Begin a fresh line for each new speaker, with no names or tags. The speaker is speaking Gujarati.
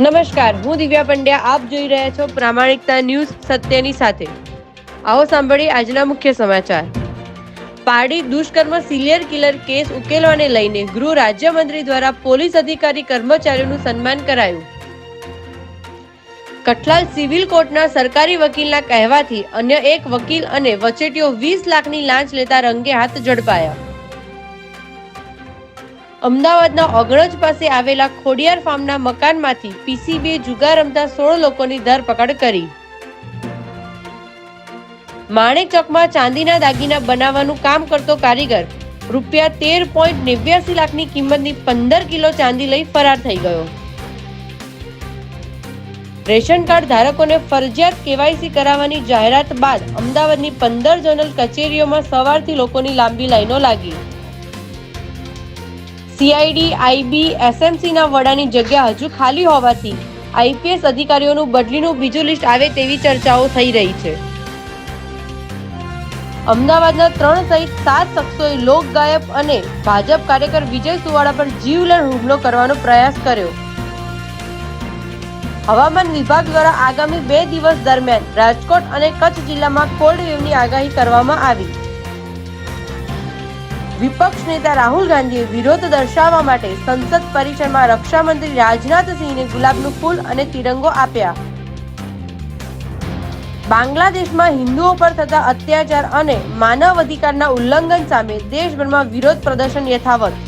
નમસ્કાર, હું દિવ્યા પંડ્યા, આપ જોઈ રહ્યા છો પ્રામાણિકતા ન્યૂઝ સત્યની સાથે. આવો સાંભળીએ આજના મુખ્ય સમાચાર. પારડી દુષ્કર્મ સિલિયર કિલર કેસ ઉકેલવાને લઈને ગૃહ રાજ્યમંત્રી દ્વારા પોલીસ અધિકારી કર્મચારીઓનું સન્માન કરાયું. કઠલાલ સિવિલ કોર્ટના સરકારી વકીલના કહેવાથી અન્ય એક વકીલ અને વચેટીઓ વીસ લાખની લાંચ લેતા રંગે હાથ ઝડપાયા. અમદાવાદના ઓગણજ પાસે આવેલા ખોડિયાર ફાર્મના મકાનમાંથી પીસીબીએ જુગાર રમતા સોળ લોકોની ધરપકડ કરી. માણેક ચોકમાં ચાંદીના દાગીના બનાવવાનું કામ કરતો કારીગર રૂપિયા તેર પોઈન્ટ નેવ્યાસી લાખની કિંમતની પંદર કિલો ચાંદી લઈ ફરાર થઈ ગયો. રેશન કાર્ડ ધારકોને ફરજિયાત કેવાયસી કરાવવાની જાહેરાત બાદ અમદાવાદની પંદર ઝોનલ કચેરીઓમાં સવારથી લોકોની લાંબી લાઈનો લાગી. સીઆઈડી, આઈબી, એસએમસીના વડાની જગ્યા હજુ ખાલી હોવાથી આઈપીએસ અધિકારીઓનું બદલીનું બીજું લિસ્ટ આવે તેવી ચર્ચાઓ થઈ રહી છે. અમદાવાદના ત્રણ સહિત સાત શખ્સોએ લોક ગાયક અને ભાજપ કાર્યકર વિજય સુવાળા પર જીવલેણ હુમલો કરવાનો પ્રયાસ કર્યો. હવામાન વિભાગ દ્વારા આગામી બે દિવસ દરમિયાન રાજકોટ અને કચ્છ જિલ્લામાં કોલ્ડ વેવની આગાહી કરવામાં આવી. વિપક્ષ નેતા રાહુલ ગાંધીએ વિરોધ દર્શાવવા માટે સંસદ પરિસરમાં રક્ષામંત્રી રાજનાથસિંહને ગુલાબનું ફૂલ અને તિરંગો આપ્યા. બાંગ્લાદેશમાં હિન્દુઓ પર થતા અત્યાચાર અને માનવ અધિકારના ઉલ્લંઘન સામે દેશભરમાં વિરોધ પ્રદર્શન યથાવત.